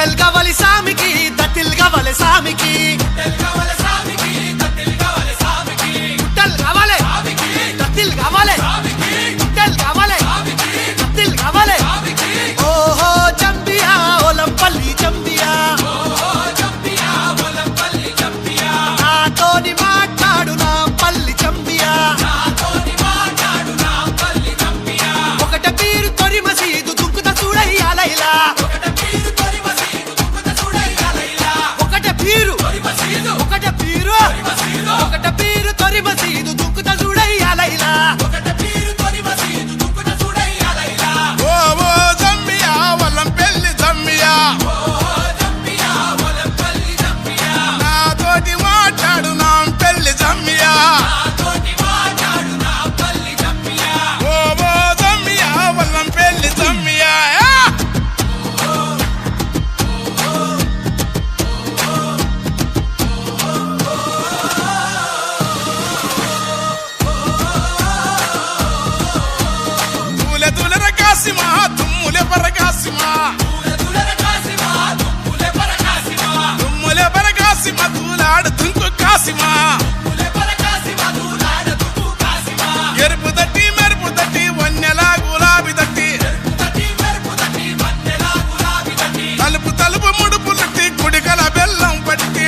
పుట్టల్ గవలి సామికి దత్తిల్ గవలి సామికి. పుట్టల్ గవలే దత్తిల్ గవలే పుట్టల్ గవలే దత్తిల్ గవలే ఓహో చంపియా ఒలంపల్లి చంపియా నాతోని మాట్లాడు నా పల్లి చంపియా ఒకట పీరు తొరి మసీదు దుక్కుత చూడయ్యాలైలా తూలెర కాసిమా తుమ్ములె పరకాసిమా తుమ్ములె పరకాసిమా తూలాడు తుంకు కాసిమా ఎరుపు తట్టి మెరుపు తట్టి వన్నెలా గులాబీ తట్టి. తలుపు తలుపు ముడుపు తట్టి కుడికల బెల్లం పట్టి.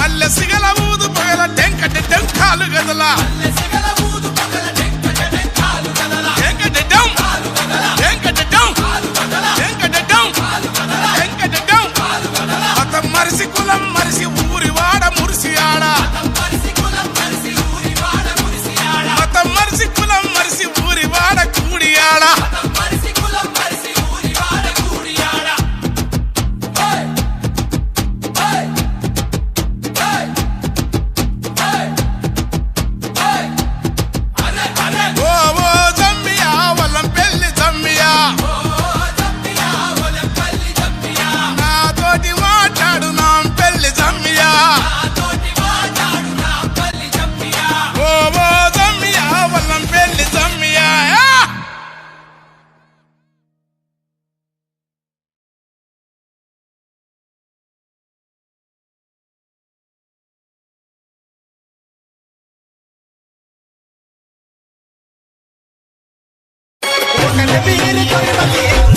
మల్లె సిగల ఊదు పగల టెంకటి టెంకాలు గదల. ఒకట పీరు తొరి మసీదు